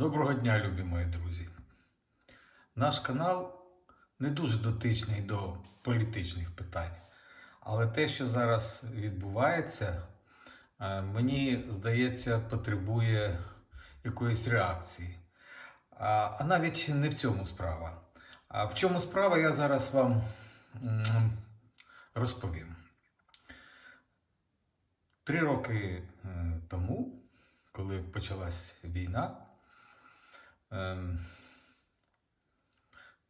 Доброго дня, любі мої друзі. Наш канал не дуже дотичний до політичних питань, але те, що зараз відбувається, е, мені здається, потребує якоїсь реакції. А навіть не в цьому справа. А в чому справа, я зараз вам розповім. Три роки е, тому, коли почалась війна,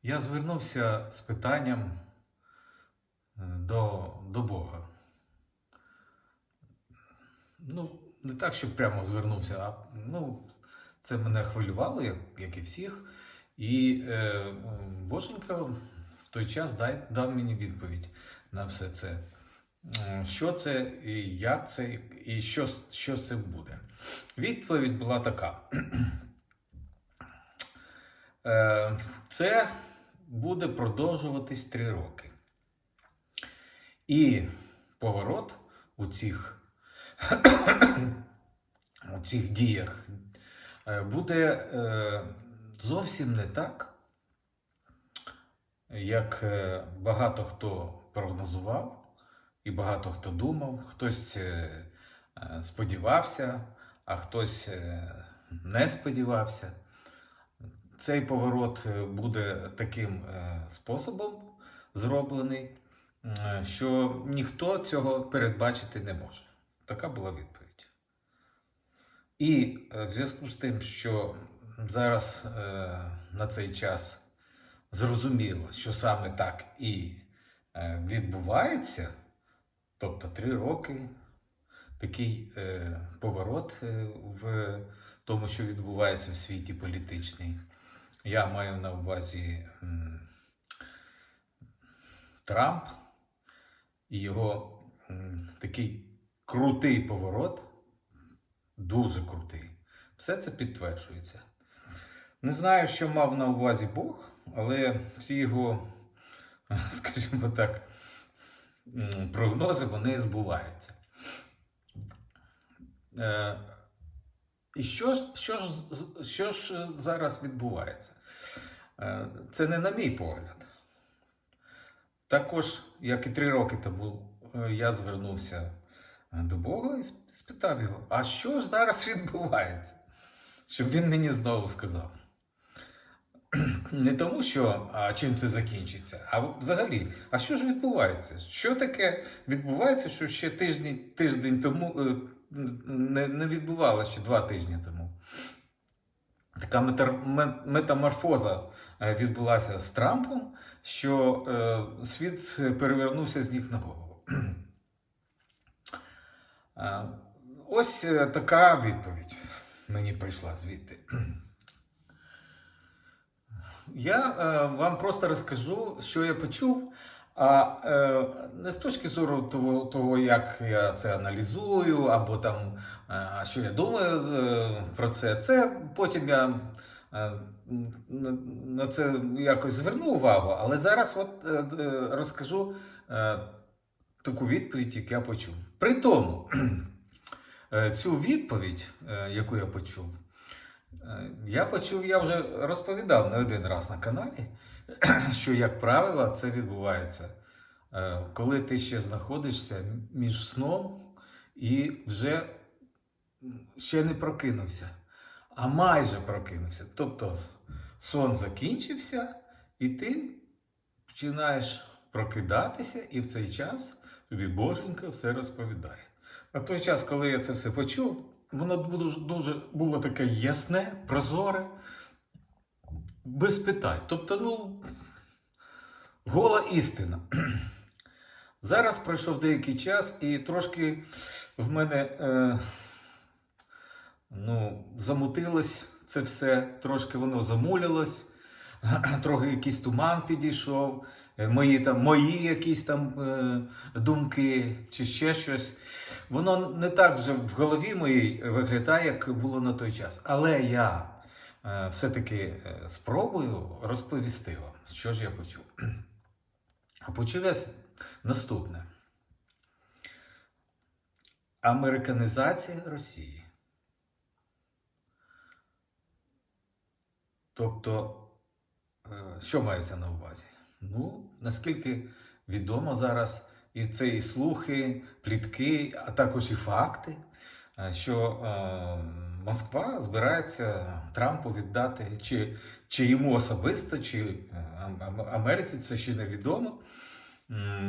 я звернувся з питанням е, до, до Бога. Ну, не так, що прямо звернувся, а ну, це мене хвилювало, як, як і всіх. І е, Боженька в той час дай, дав мені відповідь на все це. Е, Що це, і як це, і що, що це буде. Відповідь була така. Е, Це буде продовжуватись три роки. І поворот у цих, у цих діях е, буде е, зовсім не так, як багато хто прогнозував і багато хто думав. Хтось сподівався, а хтось не сподівався. Цей поворот е, буде таким е, способом зроблений, е, що ніхто цього передбачити не може. Така була відповідь. І в зв'язку з тим, що зараз на цей час зрозуміло, що саме так і відбувається, тобто три роки такий поворот в тому, що відбувається в світі політичний. Я маю на увазі Трамп і його такий крутий поворот, дуже крутий. Все це підтверджується. Не знаю, що мав на увазі Бог, але всі його, скажімо так, прогнози вони збуваються. Е, і що ж, що, ж, що ж зараз відбувається? Е, Це не на мій погляд. Також, як і три роки тому, е, я звернувся до Бога і спитав його, а що ж зараз відбувається? Щоб він мені знову сказав. Не тому, що а чим це закінчиться, а взагалі, а що ж відбувається? Що таке відбувається, що ще тиждень, тиждень тому е, не, не відбувалося ще два тижні тому. Така метаморфоза е, відбулася з Трампом, що е, світ перевернувся з ніг на голову. Е, Ось така відповідь мені прийшла звідти. Я вам просто розкажу, що я почув, а е, не з точки зору того, того, як я це аналізую, або там, е, що я думаю е, про це. Це потім я е, на, це якось зверну увагу, але зараз от, е, е, розкажу е, таку відповідь, яку я почув. При тому, е, цю відповідь, е, яку я почув, Я почув, я вже розповідав не один раз на каналі, що, як правило, це відбувається, е, коли ти ще знаходишся між сном і вже ще не прокинувся, а майже прокинувся. Тобто сон закінчився, і ти починаєш прокидатися, і в цей час тобі Боженька все розповідає. На той час, коли я це все почув, воно дуже, дуже було таке ясне, прозоре, без питань. Тобто, ну, гола істина. Зараз пройшов деякий час, і трошки в мене е, ну, замутилось це все, трошки воно замулялось, трохи якийсь туман підійшов, мої, там, мої якісь там е, думки чи ще щось. Воно не так вже в голові моїй виглядає, як було на той час. Але я е, все-таки е, спробую розповісти вам, що ж я почув. А почув я наступне: американізація Росії. Тобто, е, що мається на увазі? Ну, наскільки відомо зараз, і це і слухи, плітки, а також і факти, е, що е, Москва збирається Трампу віддати, чи, чи йому особисто, чи е, Ам- Ам- Америці це ще невідомо.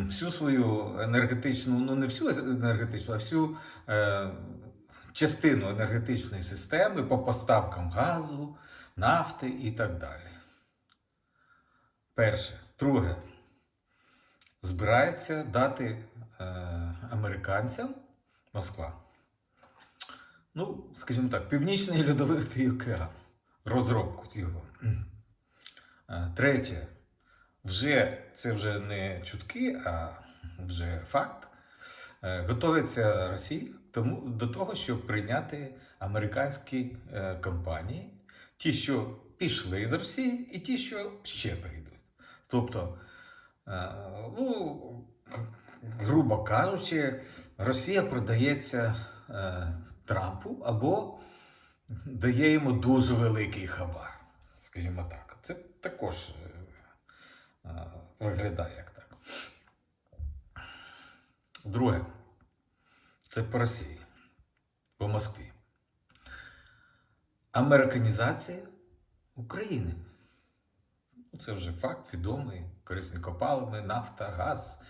Всю свою енергетичну, ну не всю енергетичну, а всю е, частину енергетичної системи по поставкам газу, нафти і так далі. Перше. Друге. Збирається дати е, американцям Москва. Ну, скажімо так, Північний льодовитий океан. Розробку його. Е, Третє. Вже це вже не чутки, а вже факт. Е, Готується Росія тому, до того, щоб прийняти американські е, компанії, ті, що пішли з Росії, і ті, що ще прийдуть. Тобто, е, ну, грубо кажучи, Росія продається е, Трампу або дає йому дуже великий хабар, скажімо так. Це також е, виглядає як так. Друге, це по Росії, по Москві. Американізація України. Це вже факт відомий. Корисні копалини, нафта, газ,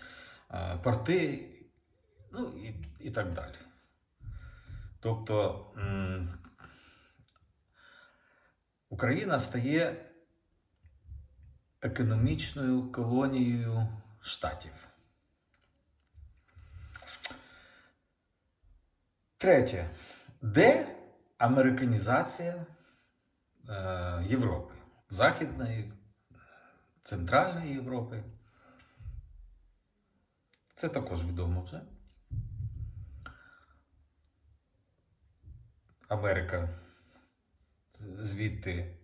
е, порти, ну і, і так далі. Тобто Україна стає економічною колонією штатів. Третє. Де американізація е, Європи? Західної, Центральної Європи. Це також відомо вже. Америка звідти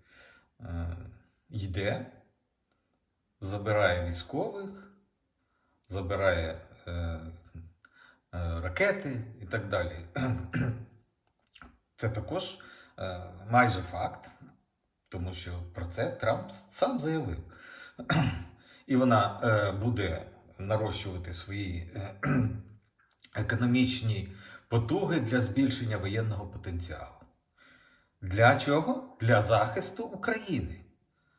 е, йде, забирає військових, забирає е, е, ракети і так далі. Це також е, майже факт, тому що про це Трамп сам заявив. І вона е, буде нарощувати свої е, економічні потуги для збільшення воєнного потенціалу. Для чого? Для захисту України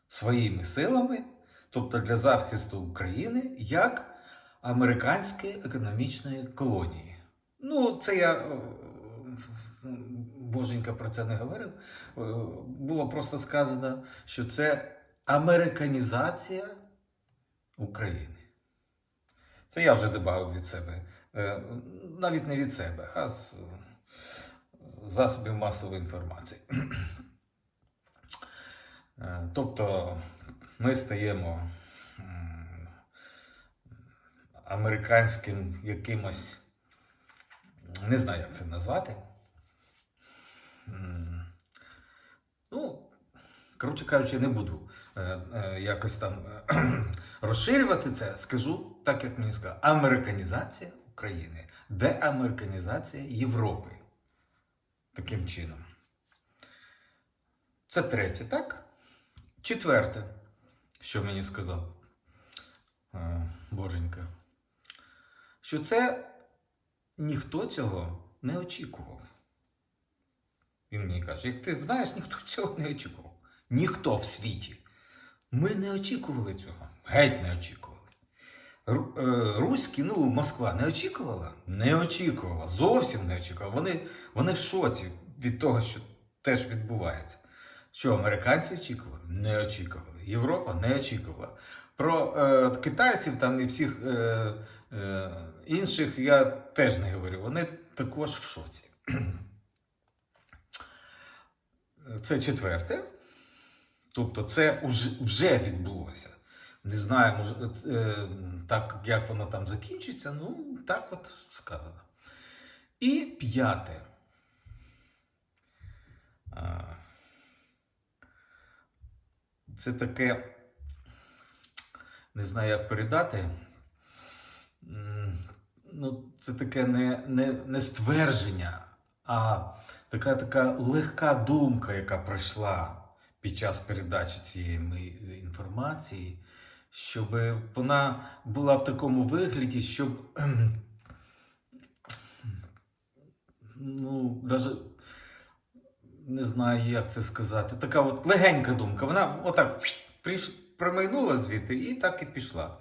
своїми силами, тобто для захисту України як американської економічної колонії. Ну, це я е, боженька про це не говорив. Було просто сказано, що це американізація України. Це я вже додав від себе. Е, Навіть не від себе, а з засобів масової інформації. Е, Тобто ми стаємо американським якимось, не знаю, як це назвати. Ну, коротше кажучи, не буду е, е, якось там е, розширювати це. Скажу так, як мені сказали, американізація України, деамериканізація Європи. Таким чином. Це третє, так? Четверте, що мені сказав е, Боженька, що це ніхто цього не очікував. Він мені каже, як ти знаєш, ніхто цього не очікував. Ніхто в світі. Ми не очікували цього. Геть не очікували. Е, Руські, ну, Москва не очікувала? Не очікувала. Зовсім не очікувала. Вони, вони в шоці від того, що теж відбувається. Що американці очікували? Не очікували. Європа не очікувала. Про е, китайців там і всіх е, е, інших я теж не говорю. Вони також в шоці. Це четверте. Тобто, це вже, відбулося. Не знаю, може, е, так як воно там закінчиться, ну так от сказано. І п'яте. Це таке, не знаю, як передати. Ну, це таке не, не, не ствердження, а така така легка думка, яка пройшла під час передачі цієї інформації, щоб вона була в такому вигляді, щоб ну, даже не знаю, як це сказати. Така от легенька думка. Вона отак промайнула звідти і так і пішла.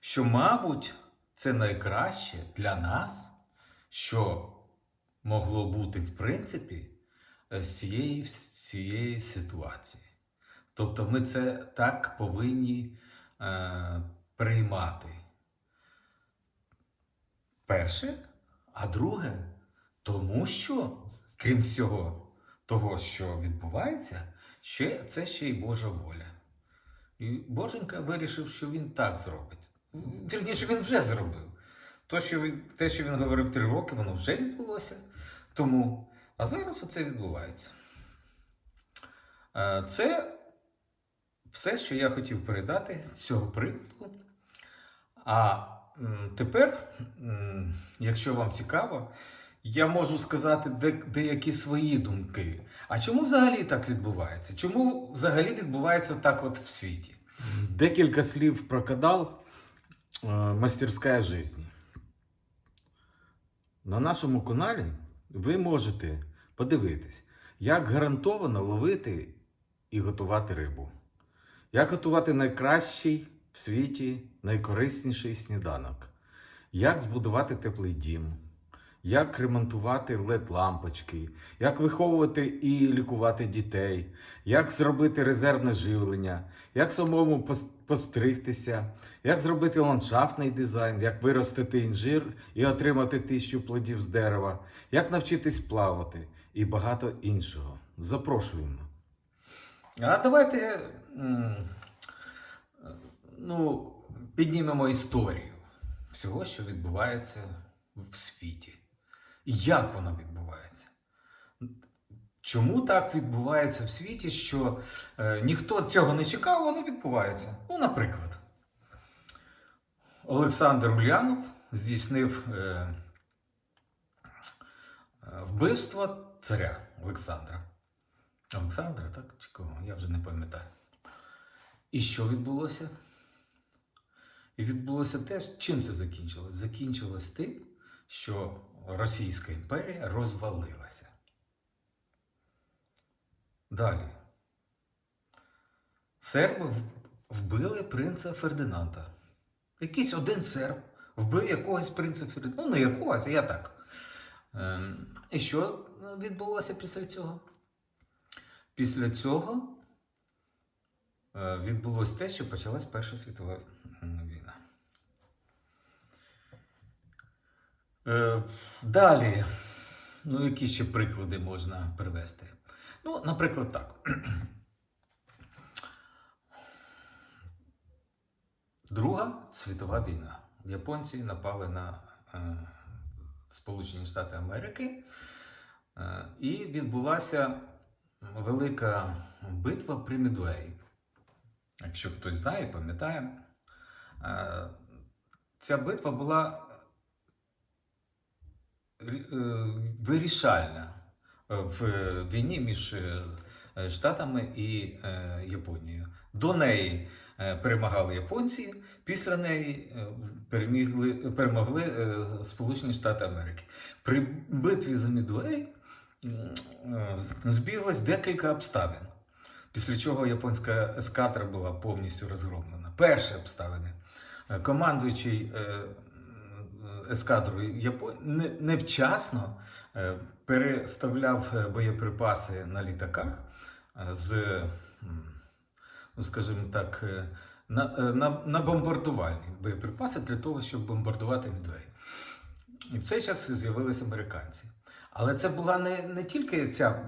Що, мабуть, це найкраще для нас, що могло бути, в принципі, з цієї, з цієї ситуації. Тобто ми це так повинні е, приймати. Перше, а друге, тому що, крім всього того, що відбувається, ще, це ще й Божа воля. І Боженька вирішив, що він так зробить. Вірніше, він вже зробив. То, що він, те, що він говорив три роки, воно вже відбулося. Тому, а зараз оце відбувається. Е, Це все, що я хотів передати з цього приводу. А тепер, якщо вам цікаво, я можу сказати де, деякі свої думки. А чому взагалі так відбувається? Чому взагалі відбувається так от в світі? Декілька слів про канал э, Мастерская жизни. На нашому каналі ви можете подивитись, як гарантовано ловити і готувати рибу. Як готувати найкращий в світі, найкорисніший сніданок. Як збудувати теплий дім. Як ремонтувати LED-лампочки, як виховувати і лікувати дітей, як зробити резервне живлення, як самому постригтися, як зробити ландшафтний дизайн, як виростити інжир і отримати тисячу плодів з дерева, як навчитись плавати і багато іншого. Запрошуємо. А давайте ну, піднімемо історію всього, що відбувається в світі. І як воно відбувається? Чому так відбувається в світі, що е, ніхто цього не чекав, воно відбувається? Ну, наприклад, Олександр Ульянов здійснив е, е, вбивство царя Олександра. Олександра, так? Чи кого? Я вже не пам'ятаю. І що відбулося? І відбулося те, чим це закінчилось? Закінчилось тим, що Російська імперія розвалилася. Далі. Серби вбили принца Фердинанда. Якийсь один серб вбив якогось принца Фердинанда. Ну, не якогось, а я так. Ем, і що відбулося після цього? Після цього е, відбулося те, що почалась Перша світова війна. Е, Далі, ну, які ще приклади можна привести? Ну, наприклад, так. Друга світова війна. Японці напали на е, Сполучені Штати Америки, і відбулася велика битва при Мідуеї. Якщо хтось знає, пам'ятає, Е, ця битва була е, вирішальна в війні між е, Штатами і е, Японією. До неї е, перемагали японці, після неї е, перемігли, перемогли е, Сполучені Штати Америки. При битві за Мідуей е, збіглось декілька обставин, після чого японська ескадра була повністю розгромлена. Перші обставини. Е, Командуючий е, ескадрою невчасно е, переставляв е, боєприпаси на літаках е, з, ну, скажімо так, е, на, е, на, на бомбардувальні боєприпаси для того, щоб бомбардувати Мідвей. І в цей час з'явилися американці. Але це була не, не тільки ця.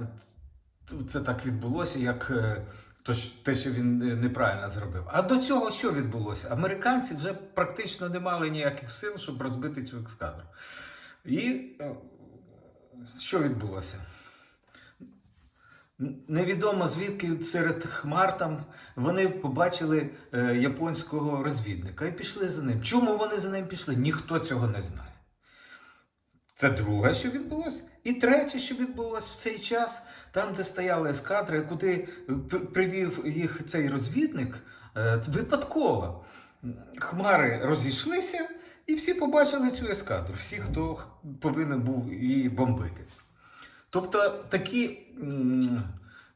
Це так відбулося, як е, то, те, що він неправильно зробив. А до цього що відбулося? Американці вже практично не мали ніяких сил, щоб розбити цю ескадру. І е, що відбулося? Невідомо звідки серед хмар там вони побачили е, японського розвідника і пішли за ним. Чому вони за ним пішли? Ніхто цього не знає. Це друге, що відбулося. І третє, що відбулося в цей час, там, де стояли ескадри, куди привів їх цей розвідник, е, випадково. Хмари розійшлися, і всі побачили цю ескадру, всі, хто повинен був її бомбити. Тобто такі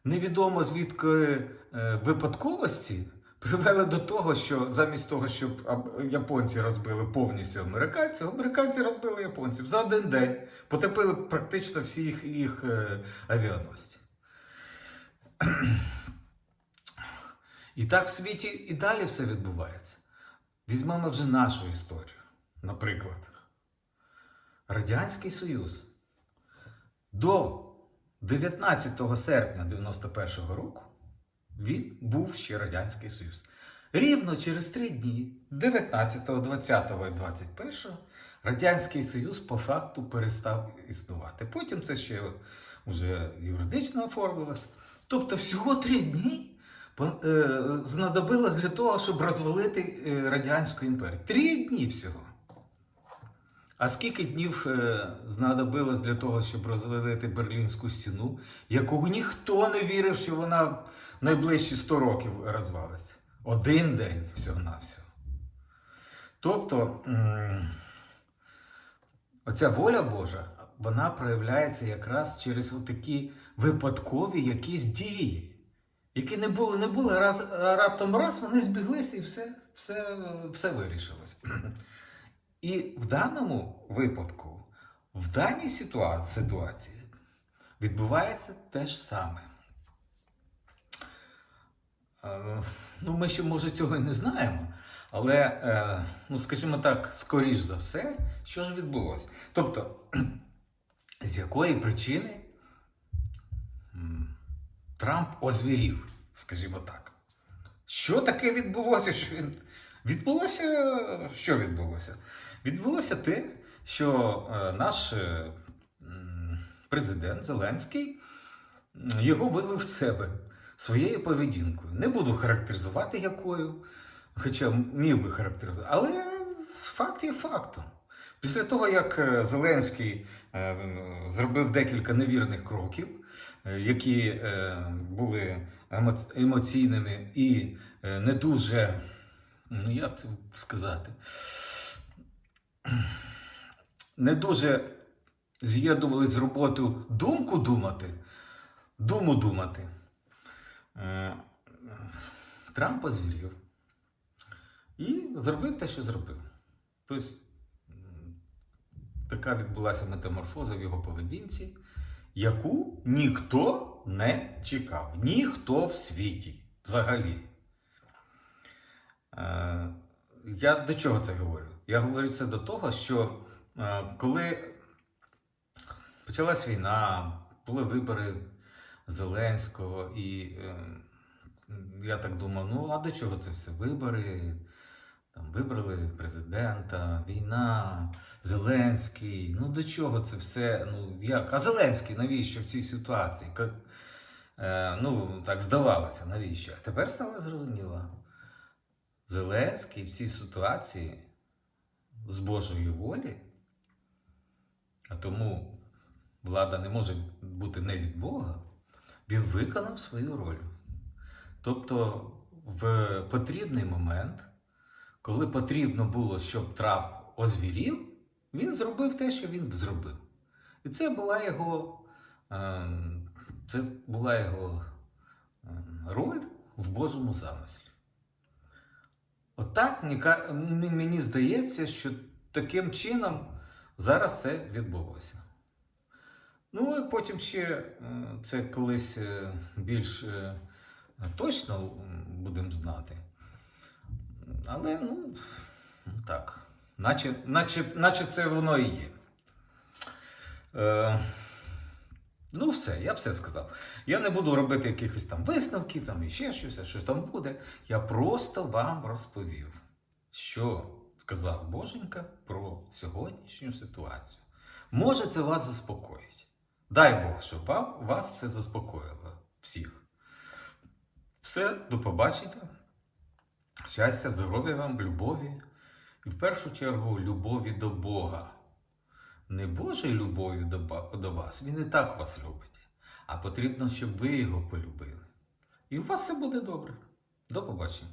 невідомо звідки е, випадковості привели до того, що замість того, щоб японці розбили повністю американців, американці розбили японців за один день, потопили практично всі їх, їх е, авіаносці. І так в світі і далі все відбувається. Візьмемо вже нашу історію. Наприклад, Радянський Союз до 19 серпня 91-го року він був ще Радянський Союз. Рівно через три дні, 19, 20 і 21, Радянський Союз по факту перестав існувати. Потім це ще вже юридично оформилось. Тобто всього три дні е, знадобилось для того, щоб розвалити е, Радянську імперію. Три дні всього. А скільки днів е, знадобилось для того, щоб розвалити Берлінську стіну, яку ніхто не вірив, що вона найближчі 100 років розвалиться? Один день всього-навсього. Тобто, оця воля Божа, вона проявляється якраз через такі випадкові якісь дії, які не були, не були раз, раптом раз, вони збіглися і все, все, все вирішилось. І в даному випадку, в даній ситуації відбувається те ж саме. Е, Ну, ми ще, може, цього і не знаємо, але, е, ну, скажімо так, скоріш за все, що ж відбулося? Тобто, з якої причини Трамп озвірів, скажімо так. Що таке відбулося? Що він... Відбулося, що відбулося? Відбулося те, що е, наш е, президент Зеленський його вивів з себе своєю поведінкою. Не буду характеризувати якою, хоча міг би характеризувати, але факт є фактом. Після того, як е, Зеленський зробив декілька невірних кроків, які були емоційними і не дуже, як це сказати, не дуже з'єднували з роботою думку думати, думу думати. Е, Трамп озвірів і зробив те, що зробив. Тобто, така відбулася метаморфоза в його поведінці, яку ніхто не чекав. Ніхто в світі взагалі. Е, Я до чого це говорю? Я говорю це до того, що е, коли почалась війна, були вибори Зеленського, і е, я так думав, ну а до чого це все? Вибори, там вибрали президента, війна, Зеленський. Ну до чого це все? Ну як? А Зеленський навіщо в цій ситуації? Ка- Е, ну, так здавалося, навіщо? А тепер стало зрозуміло. Зеленський в цій ситуації з Божої волі, а тому влада не може бути не від Бога, він виконав свою роль. Тобто, в потрібний момент, коли потрібно було, щоб Трамп озвірів, він зробив те, що він зробив. І це була його, ем, це була його ем, роль в Божому замислі. Отак мені здається, що таким чином зараз це відбулося. Ну і потім ще е, це колись е, більш е, точно будемо знати. Але ну, так, наче, наче, наче це воно і є. Е, ну, все, я все сказав. Я не буду робити якихось там висновків, там ще щось, що там буде. Я просто вам розповів, що сказав Боженька про сьогоднішню ситуацію. Може, це вас заспокоїть. Дай Бог, щоб вам, вас це заспокоїло всіх. Все, до побачення. Щастя, здоров'я вам, любові. І в першу чергу любові до Бога. Не Божою любов'ю до, вас, він і так вас любить, а потрібно, щоб ви його полюбили. І у вас все буде добре. До побачення.